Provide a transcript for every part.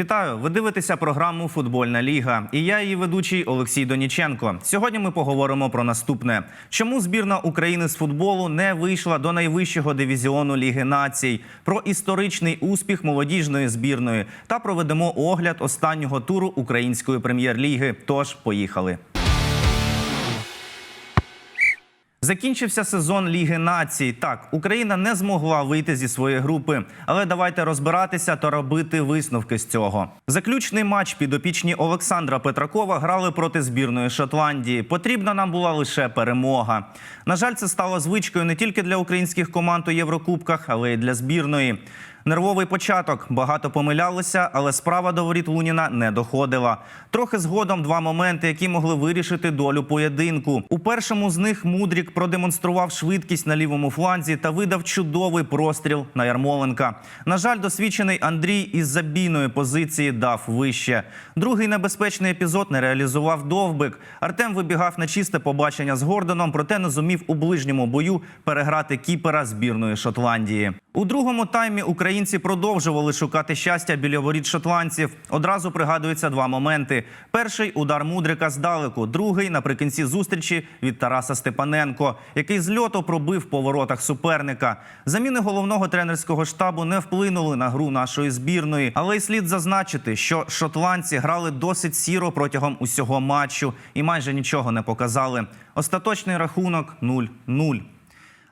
Вітаю! Ви дивитеся програму Футбольна ліга. І я її ведучий Олексій Доніченко. Сьогодні ми поговоримо про наступне: чому збірна України з футболу не вийшла до найвищого дивізіону Ліги націй, про історичний успіх молодіжної збірної та проведемо огляд останнього туру української прем'єр-ліги. Тож поїхали. Закінчився сезон Ліги націй. Так, Україна не змогла вийти зі своєї групи, але давайте розбиратися та робити висновки з цього. Заключний матч підопічні Олександра Петракова грали проти збірної Шотландії. Потрібна нам була лише перемога. На жаль, це стало звичкою не тільки для українських команд у Єврокубках, але й для збірної. Нервовий початок. Багато помилялися, але справа до воріт Луніна не доходила. Трохи згодом два моменти, які могли вирішити долю поєдинку. У першому з них Мудрік продемонстрував швидкість на лівому фланзі та видав чудовий простріл на Ярмоленка. На жаль, досвідчений Андрій із забійної позиції дав вище. Другий небезпечний епізод не реалізував довбик. Артем вибігав на чисте побачення з Гордоном, проте не зумів у ближньому бою переграти кіпера збірної Шотландії. У другому таймі українці продовжували шукати щастя біля воріт шотландців. Одразу пригадуються два моменти: перший удар мудрика здалеку, другий наприкінці зустрічі від Тараса Степаненко, який з льоту пробив по воротах суперника. Заміни головного тренерського штабу не вплинули на гру нашої збірної, але й слід зазначити, що шотландці грали досить сіро протягом усього матчу і майже нічого не показали. Остаточний рахунок 0-0.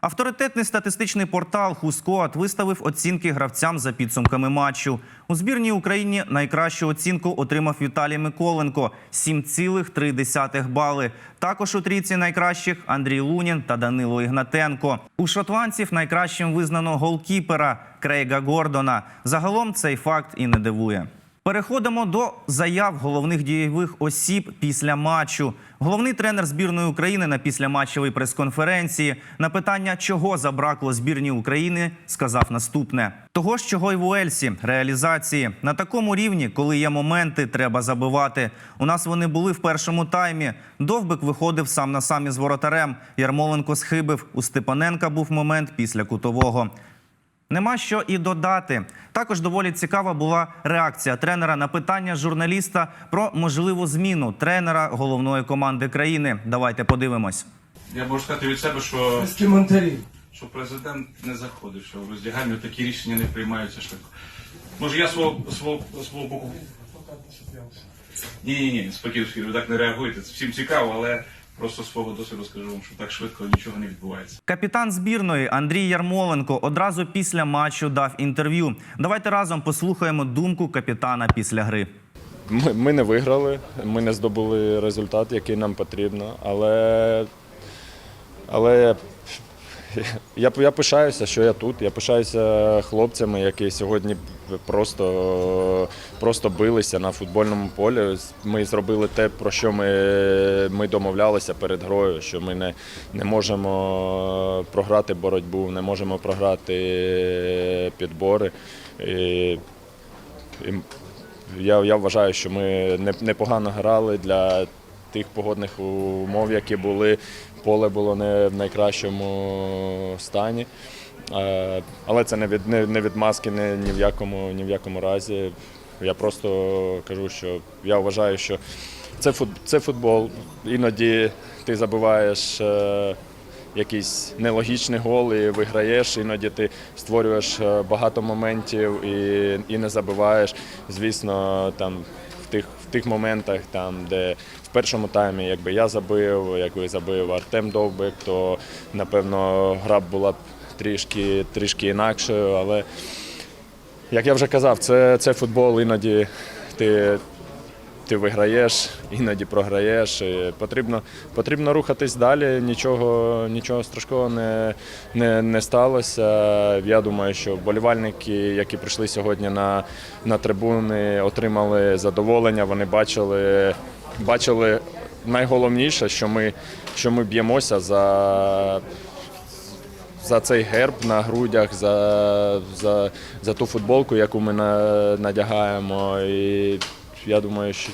Авторитетний статистичний портал Хускоат виставив оцінки гравцям за підсумками матчу. У збірній Україні найкращу оцінку отримав Віталій Миколенко 7,3 бали. Також у трійці найкращих Андрій Лунін та Данило Ігнатенко. У шотландців найкращим визнано голкіпера Крейга Гордона. Загалом цей факт і не дивує. Переходимо до заяв головних дієвих осіб після матчу. Головний тренер збірної України на післяматчевій прес-конференції на питання, чого забракло збірній України, сказав наступне: того ж, чого й в Уельсі, реалізації на такому рівні, коли є моменти, треба забивати. У нас вони були в першому таймі. Довбик виходив сам на сам із воротарем. Ярмоленко схибив. У Степаненка був момент після кутового. Нема що і додати. Також доволі цікава була реакція тренера на питання журналіста про можливу зміну тренера головної команди країни. Давайте подивимось. Я можу сказати від себе, що, Без коментарів. що президент не заходить, що в роздягальню такі рішення не приймаються швидко. Може, я свого свого свого боку. Ні, ні, ні, спокійно, ви так не реагуєте. Це всім цікаво, але просто свого досвіду скажу вам, що так швидко нічого не відбувається. Капітан збірної Андрій Ярмоленко одразу після матчу дав інтерв'ю. Давайте разом послухаємо думку капітана після гри. Ми, ми не виграли, ми не здобули результат, який нам потрібно, але, але я, я пишаюся, що я тут. Я пишаюся хлопцями, які сьогодні просто, просто билися на футбольному полі. Ми зробили те, про що ми, ми домовлялися перед грою, що ми не, не можемо програти боротьбу, не можемо програти підбори. І, і я, я вважаю, що ми непогано грали для тих погодних умов, які були. Поле було не в найкращому стані. Е, Але це не від, не, не від маски ні, ні, в якому, ні в якому разі. Я просто кажу, що я вважаю, що це, фут, це футбол. Іноді ти забиваєш е, якийсь нелогічний гол і виграєш. Іноді ти створюєш е, багато моментів і, і не забиваєш. Звісно, там в тих, в тих моментах, там, де в першому таймі, якби я забив, якби забив Артем Довбик, то напевно гра б була б трішки, трішки інакшою. Але як я вже казав, це, це футбол, іноді ти ти виграєш, іноді програєш. І потрібно, потрібно рухатись далі. Нічого, нічого страшного не, не, не сталося. Я думаю, що вболівальники, які прийшли сьогодні на, на трибуни, отримали задоволення. Вони бачили, бачили найголовніше, що ми, що ми б'ємося за за цей герб на грудях, за, за, за ту футболку, яку ми на, надягаємо. І я думаю, що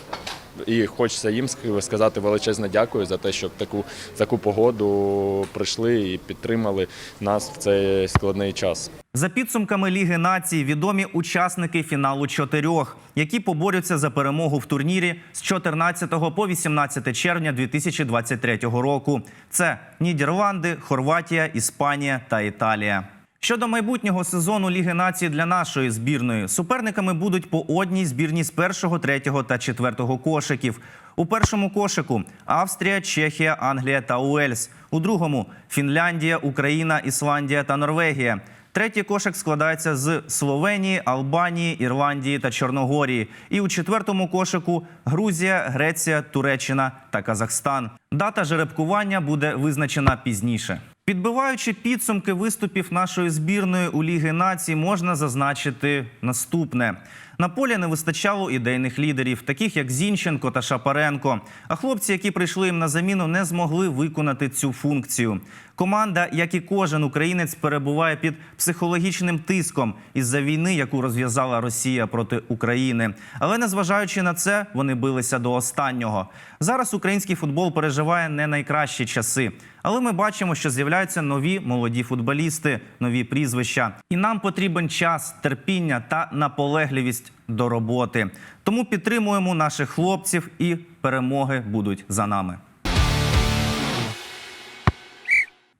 І хочеться їм сказати величезне дякую за те, що таку, таку погоду прийшли і підтримали нас в цей складний час. За підсумками Ліги націй, відомі учасники фіналу чотирьох, які поборються за перемогу в турнірі з 14 по 18 червня 2023 року. Це Нідерланди, Хорватія, Іспанія та Італія. Щодо майбутнього сезону Ліги націй для нашої збірної, суперниками будуть по одній збірні з першого, третього та четвертого кошиків. У першому кошику Австрія, Чехія, Англія та Уельс. У другому Фінляндія, Україна, Ісландія та Норвегія. Третій кошик складається з Словенії, Албанії, Ірландії та Чорногорії. І у четвертому кошику Грузія, Греція, Туреччина та Казахстан. Дата жеребкування буде визначена пізніше. Підбиваючи підсумки виступів нашої збірної у Ліги націй, можна зазначити наступне: на полі не вистачало ідейних лідерів, таких як Зінченко та Шапаренко. А хлопці, які прийшли їм на заміну, не змогли виконати цю функцію. Команда, як і кожен українець, перебуває під психологічним тиском із-за війни, яку розв'язала Росія проти України. Але незважаючи на це, вони билися до останнього. Зараз український футбол переживає не найкращі часи. Але ми бачимо, що з'являються нові молоді футболісти, нові прізвища. І нам потрібен час, терпіння та наполегливість до роботи. Тому підтримуємо наших хлопців, і перемоги будуть за нами.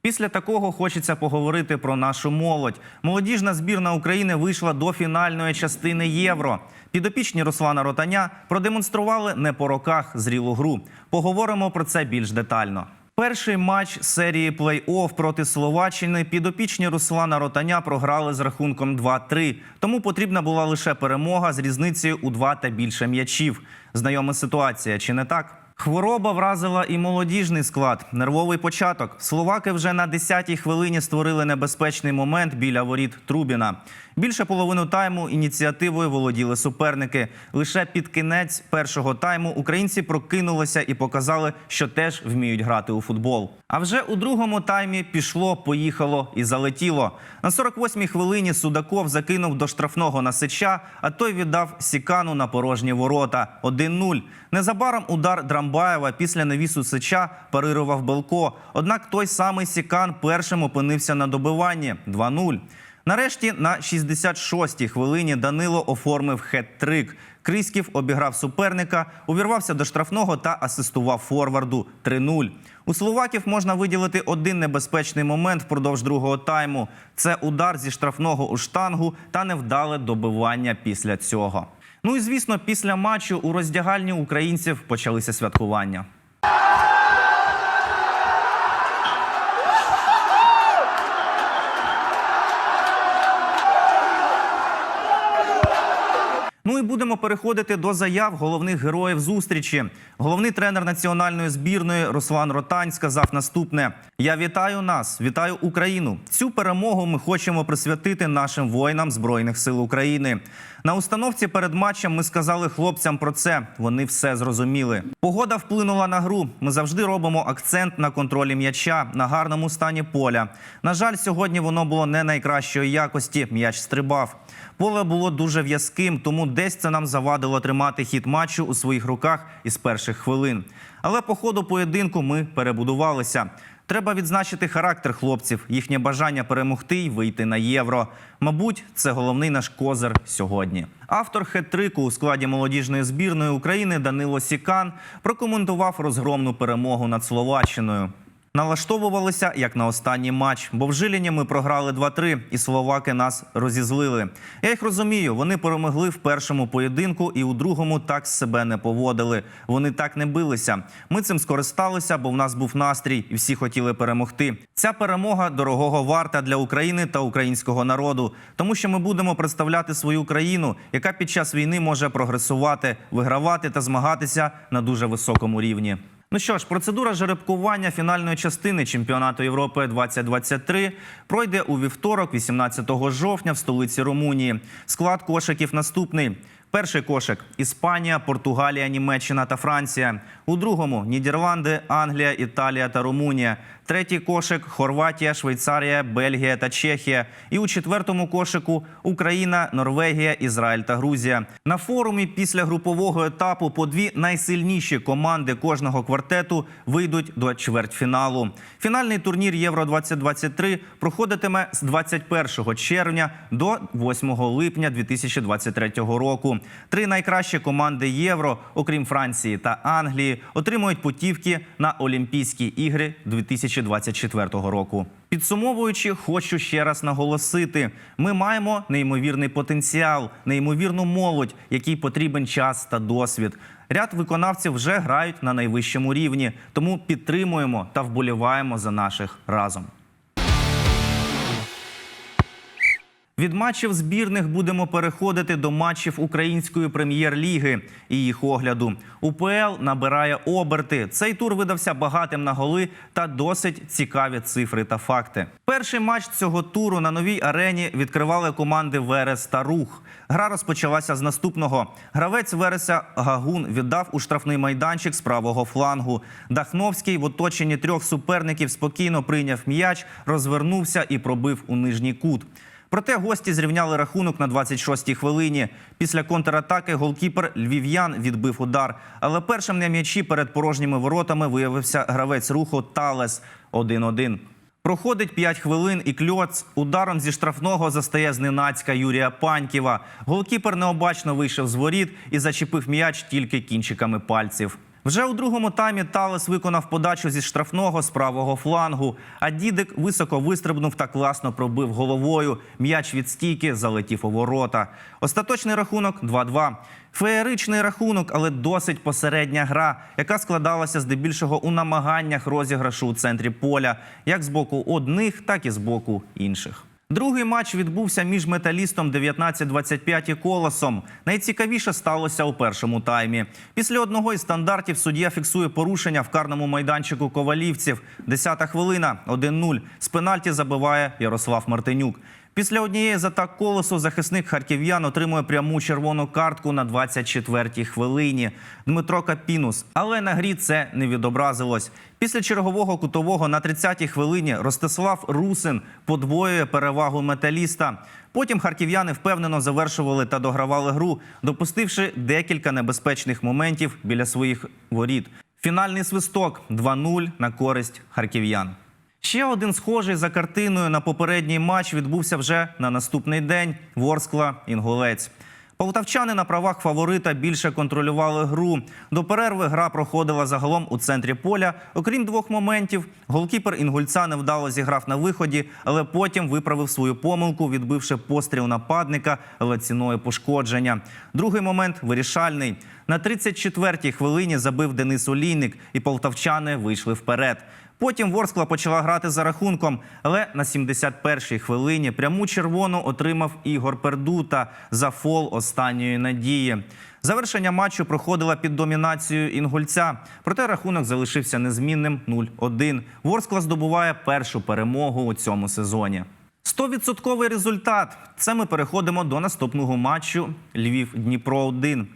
Після такого хочеться поговорити про нашу молодь. Молодіжна збірна України вийшла до фінальної частини євро. Підопічні Руслана Ротаня продемонстрували не по роках зрілу гру. Поговоримо про це більш детально. Перший матч серії плей-офф проти Словаччини підопічні Руслана Ротаня програли з рахунком 2-3. Тому потрібна була лише перемога з різницею у два та більше м'ячів. Знайома ситуація, чи не так? Хвороба вразила і молодіжний склад. Нервовий початок. Словаки вже на 10-й хвилині створили небезпечний момент біля воріт Трубіна. Більше половину тайму ініціативою володіли суперники. Лише під кінець першого тайму українці прокинулися і показали, що теж вміють грати у футбол. А вже у другому таймі пішло, поїхало і залетіло. На 48-й хвилині Судаков закинув до штрафного насича, а той віддав Сікану на порожні ворота. 1-0. Незабаром удар Драмбаєва після навісу Сича парирував Белко. Однак той самий Сікан першим опинився на добиванні 2-0. Нарешті на 66-й хвилині Данило оформив хет-трик. Крісків обіграв суперника, увірвався до штрафного та асистував форварду 3-0. У словаків можна виділити один небезпечний момент впродовж другого тайму. Це удар зі штрафного у штангу та невдале добивання після цього. Ну і звісно, після матчу у роздягальні українців почалися святкування. Будемо переходити до заяв головних героїв зустрічі. Головний тренер національної збірної Руслан Ротань сказав наступне: Я вітаю нас, вітаю Україну. Цю перемогу ми хочемо присвятити нашим воїнам збройних сил України. На установці перед матчем ми сказали хлопцям про це. Вони все зрозуміли. Погода вплинула на гру. Ми завжди робимо акцент на контролі м'яча, на гарному стані поля. На жаль, сьогодні воно було не найкращої якості. М'яч стрибав. Поле було дуже в'язким, тому десь це нам завадило тримати хід матчу у своїх руках із перших хвилин. Але по ходу поєдинку ми перебудувалися. Треба відзначити характер хлопців, їхнє бажання перемогти й вийти на євро. Мабуть, це головний наш козир сьогодні. Автор хет-трику у складі молодіжної збірної України Данило Сікан прокоментував розгромну перемогу над Словаччиною. Налаштовувалися як на останній матч, бо в Жиліні ми програли 2-3, і словаки нас розізлили. Я їх розумію. Вони перемогли в першому поєдинку і у другому так себе не поводили. Вони так не билися. Ми цим скористалися, бо в нас був настрій, і всі хотіли перемогти. Ця перемога дорогого варта для України та українського народу, тому що ми будемо представляти свою країну, яка під час війни може прогресувати, вигравати та змагатися на дуже високому рівні. Ну що ж, процедура жеребкування фінальної частини чемпіонату Європи 2023 пройде у вівторок, 18 жовтня, в столиці Румунії. Склад кошиків наступний. Перший кошик Іспанія, Португалія, Німеччина та Франція. У другому Нідерланди, Англія, Італія та Румунія. Третій кошик Хорватія, Швейцарія, Бельгія та Чехія. І у четвертому кошику Україна, Норвегія, Ізраїль та Грузія. На форумі після групового етапу по дві найсильніші команди кожного квартету вийдуть до чвертьфіналу. Фінальний турнір Євро 2023 проходитиме з 21 червня до 8 липня 2023 року. Три найкращі команди Євро, окрім Франції та Англії, отримують путівки на Олімпійські ігри 2024 року. Підсумовуючи, хочу ще раз наголосити: ми маємо неймовірний потенціал, неймовірну молодь, якій потрібен час та досвід. Ряд виконавців вже грають на найвищому рівні, тому підтримуємо та вболіваємо за наших разом. Від матчів збірних будемо переходити до матчів української прем'єр-ліги і їх огляду. УПЛ набирає оберти. Цей тур видався багатим на голи та досить цікаві цифри та факти. Перший матч цього туру на новій арені відкривали команди Верес та Рух. Гра розпочалася з наступного. Гравець Вереса Гагун віддав у штрафний майданчик з правого флангу. Дахновський в оточенні трьох суперників спокійно прийняв м'яч, розвернувся і пробив у нижній кут. Проте гості зрівняли рахунок на 26-й хвилині. Після контратаки голкіпер львів'ян відбив удар. Але першим на м'ячі перед порожніми воротами виявився гравець руху Талес 1-1. Проходить 5 хвилин і кльоц ударом зі штрафного застає зненацька Юрія Паньківа. Голкіпер необачно вийшов з воріт і зачепив м'яч тільки кінчиками пальців. Вже у другому таймі Талес виконав подачу зі штрафного з правого флангу. А дідик високо вистрибнув та класно пробив головою. М'яч від стійки залетів у ворота. Остаточний рахунок 2-2. Феєричний рахунок, але досить посередня гра, яка складалася здебільшого у намаганнях розіграшу у центрі поля, як з боку одних, так і з боку інших. Другий матч відбувся між металістом 19-25 і колосом. Найцікавіше сталося у першому таймі. Після одного із стандартів суддя фіксує порушення в карному майданчику ковалівців. Десята хвилина 1-0. З пенальті забиває Ярослав Мартинюк. Після однієї з атак колосу захисник харків'ян отримує пряму червону картку на 24-й хвилині. Дмитро Капінус. Але на грі це не відобразилось. Після чергового кутового на 30-й хвилині Ростислав Русин подвоює перевагу металіста. Потім харків'яни впевнено завершували та догравали гру, допустивши декілька небезпечних моментів біля своїх воріт. Фінальний свисток 2-0 на користь харків'ян. Ще один схожий за картиною на попередній матч відбувся вже на наступний день. Ворскла Інгулець. Полтавчани на правах фаворита більше контролювали гру. До перерви гра проходила загалом у центрі поля. Окрім двох моментів, голкіпер інгульця невдало зіграв на виході, але потім виправив свою помилку, відбивши постріл нападника, але ціною пошкодження. Другий момент вирішальний. На 34-й хвилині забив Денис Олійник, і полтавчани вийшли вперед. Потім Ворскла почала грати за рахунком, але на 71-й хвилині пряму червону отримав Ігор Пердута за фол останньої надії. Завершення матчу проходило під домінацією інгульця, проте рахунок залишився незмінним 0-1. Ворскла здобуває першу перемогу у цьому сезоні. 100% результат. Це ми переходимо до наступного матчу Львів Дніпро 1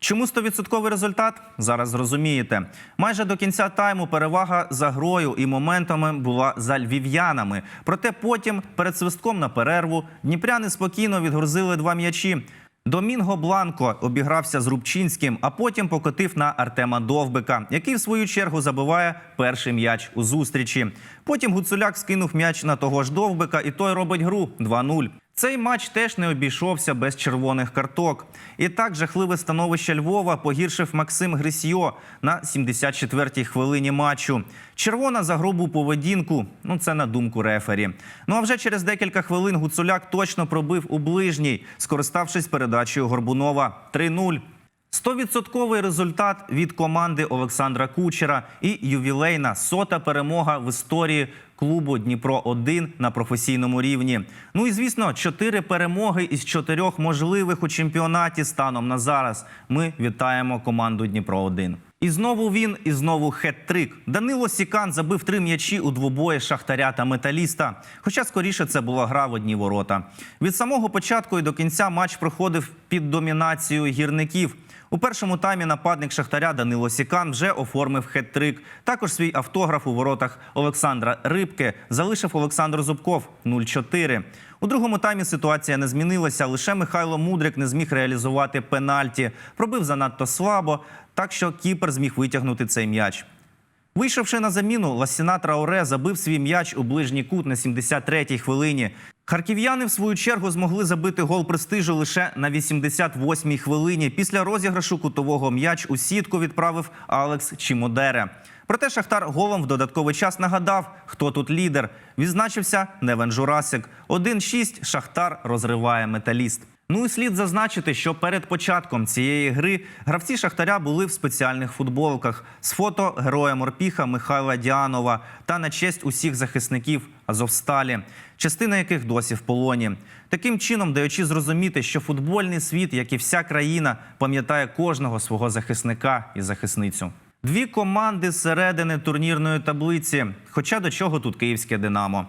Чому 100% результат? Зараз зрозумієте. Майже до кінця тайму перевага за грою і моментами була за львів'янами. Проте потім, перед свистком на перерву, дніпряни спокійно відгрузили два м'ячі. Домінго Бланко обігрався з Рубчинським, а потім покотив на Артема Довбика, який в свою чергу забиває перший м'яч у зустрічі. Потім Гуцуляк скинув м'яч на того ж Довбика, і той робить гру 2-0. Цей матч теж не обійшовся без червоних карток. І так жахливе становище Львова погіршив Максим Грисьо на 74-й хвилині матчу. Червона за грубу поведінку. Ну це на думку рефері. Ну а вже через декілька хвилин Гуцуляк точно пробив у ближній, скориставшись передачею Горбунова 3-0. Стовідсотковий результат від команди Олександра Кучера і ювілейна сота перемога в історії клубу Дніпро 1 на професійному рівні. Ну і звісно, чотири перемоги із чотирьох можливих у чемпіонаті станом на зараз. Ми вітаємо команду Дніпро 1 і знову він, і знову хет-трик. Данило Сікан забив три м'ячі у двобої шахтаря та металіста. Хоча скоріше це була гра в одні ворота. Від самого початку і до кінця матч проходив під домінацією гірників. У першому таймі нападник Шахтаря Данило Сікан вже оформив хет-трик. Також свій автограф у воротах Олександра Рибки залишив Олександр Зубков 0-4. У другому таймі ситуація не змінилася. Лише Михайло Мудрик не зміг реалізувати пенальті. Пробив занадто слабо, так що кіпер зміг витягнути цей м'яч. Вийшовши на заміну, Ласіна Трауре забив свій м'яч у ближній кут на 73-й хвилині. Харків'яни, в свою чергу, змогли забити гол престижу лише на 88-й хвилині. Після розіграшу кутового м'яч у сітку відправив Алекс Чімодере. Проте Шахтар голом в додатковий час нагадав, хто тут лідер. Відзначився Невен Журасик. 1-6 Шахтар розриває металіст. Ну і слід зазначити, що перед початком цієї гри гравці Шахтаря були в спеціальних футболках з фото героя морпіха Михайла Діанова та на честь усіх захисників Азовсталі, частина яких досі в полоні. Таким чином, даючи зрозуміти, що футбольний світ, як і вся країна, пам'ятає кожного свого захисника і захисницю. Дві команди з середини турнірної таблиці. Хоча до чого тут київське Динамо.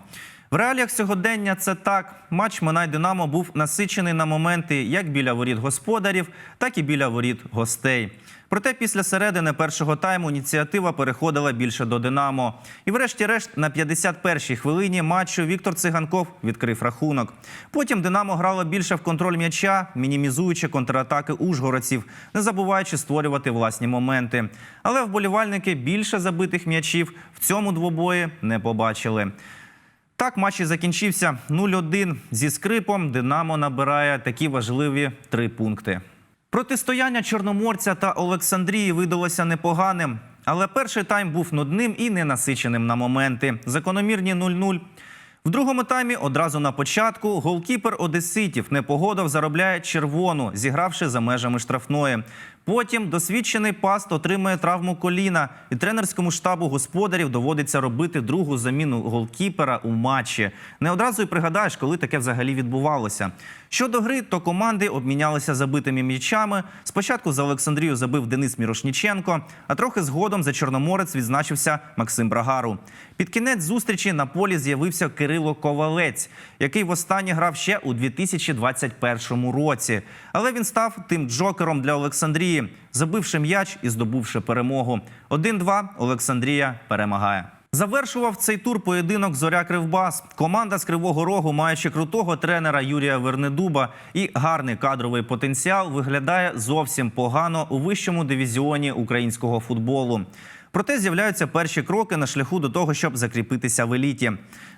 В реаліях сьогодення це так. Матч Минай Динамо був насичений на моменти як біля воріт господарів, так і біля воріт гостей. Проте після середини першого тайму ініціатива переходила більше до Динамо. І врешті-решт на 51-й хвилині матчу Віктор Циганков відкрив рахунок. Потім Динамо грало більше в контроль м'яча, мінімізуючи контратаки ужгородців, не забуваючи створювати власні моменти. Але вболівальники більше забитих м'ячів в цьому двобої не побачили. Так, матч і закінчився 0-1. Зі скрипом Динамо набирає такі важливі три пункти. Протистояння Чорноморця та Олександрії видалося непоганим, але перший тайм був нудним і ненасиченим на моменти. Закономірні 0-0. В другому таймі одразу на початку голкіпер Одеситів Непогодов заробляє червону, зігравши за межами штрафної. Потім досвідчений паст отримує травму коліна, і тренерському штабу господарів доводиться робити другу заміну голкіпера у матчі. Не одразу й пригадаєш, коли таке взагалі відбувалося. Щодо гри, то команди обмінялися забитими м'ячами. Спочатку за Олександрію забив Денис Мірошніченко, а трохи згодом за Чорноморець відзначився Максим Брагару. Під кінець зустрічі на полі з'явився Кирило Ковалець, який востаннє грав ще у 2021 році. Але він став тим джокером для Олександрії, забивши м'яч і здобувши перемогу. 1-2 Олександрія перемагає. Завершував цей тур поєдинок Зоря Кривбас. Команда з Кривого Рогу, маючи крутого тренера Юрія Вернедуба і гарний кадровий потенціал, виглядає зовсім погано у вищому дивізіоні українського футболу. Проте з'являються перші кроки на шляху до того, щоб закріпитися в еліті.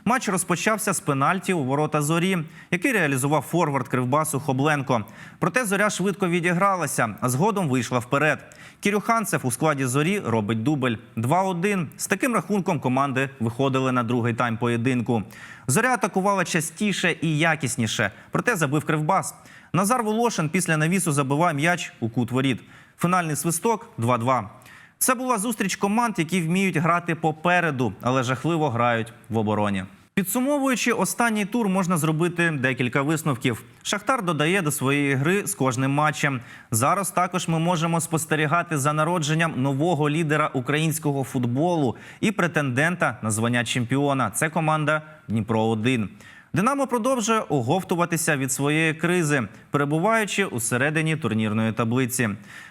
Матч розпочався з пенальті у ворота зорі, який реалізував форвард Кривбасу Хобленко. Проте зоря швидко відігралася, а згодом вийшла вперед. Кірюханцев у складі зорі робить дубль 2-1. З таким рахунком команди виходили на другий тайм поєдинку. Зоря атакувала частіше і якісніше, проте забив Кривбас. Назар Волошин після навісу забиває м'яч у кут воріт. Фінальний свисток 2-2. Це була зустріч команд, які вміють грати попереду, але жахливо грають в обороні. Підсумовуючи останній тур, можна зробити декілька висновків. Шахтар додає до своєї гри з кожним матчем. Зараз також ми можемо спостерігати за народженням нового лідера українського футболу і претендента на звання чемпіона. Це команда Дніпро 1 Динамо продовжує оговтуватися від своєї кризи, перебуваючи у середині турнірної таблиці.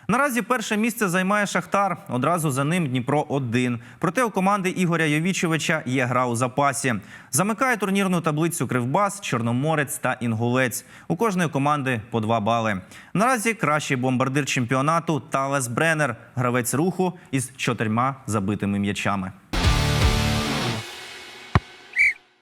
Наразі перше місце займає Шахтар. Одразу за ним Дніпро 1 Проте у команди Ігоря Йовічевича є гра у запасі. Замикає турнірну таблицю Кривбас, Чорноморець та Інгулець. У кожної команди по два бали. Наразі кращий бомбардир чемпіонату Талес Бренер, гравець руху із чотирма забитими м'ячами.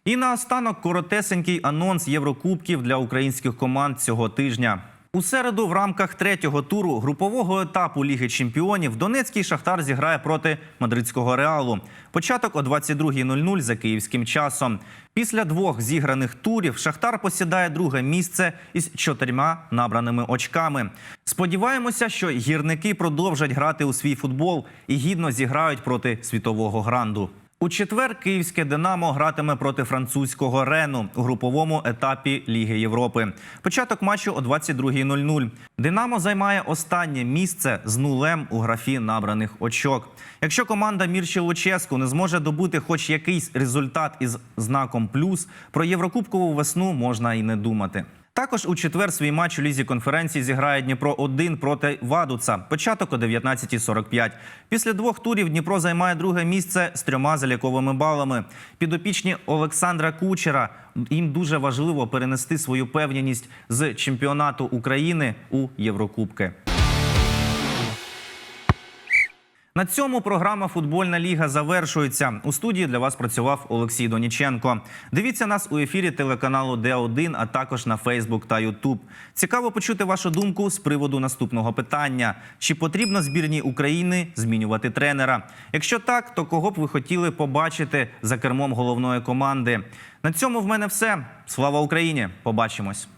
І наостанок коротесенький анонс Єврокубків для українських команд цього тижня. У середу в рамках третього туру групового етапу Ліги Чемпіонів Донецький Шахтар зіграє проти мадридського реалу. Початок о 22.00 за київським часом. Після двох зіграних турів Шахтар посідає друге місце із чотирма набраними очками. Сподіваємося, що гірники продовжать грати у свій футбол і гідно зіграють проти світового гранду. У четвер київське Динамо гратиме проти французького Рену у груповому етапі Ліги Європи. Початок матчу о 22.00. Динамо займає останнє місце з нулем у графі набраних очок. Якщо команда Мірчі Луческу не зможе добути хоч якийсь результат із знаком плюс, про єврокубкову весну можна і не думати. Також у четвер свій матч у лізі конференції зіграє Дніпро 1 проти Вадуца. Початок о 19.45. Після двох турів Дніпро займає друге місце з трьома заліковими балами. Підопічні Олександра Кучера їм дуже важливо перенести свою певність з чемпіонату України у Єврокубки. На цьому програма Футбольна ліга завершується. У студії для вас працював Олексій Доніченко. Дивіться нас у ефірі телеканалу Д1, а також на Фейсбук та Ютуб. Цікаво почути вашу думку з приводу наступного питання: чи потрібно збірній України змінювати тренера? Якщо так, то кого б ви хотіли побачити за кермом головної команди? На цьому в мене все. Слава Україні! Побачимось.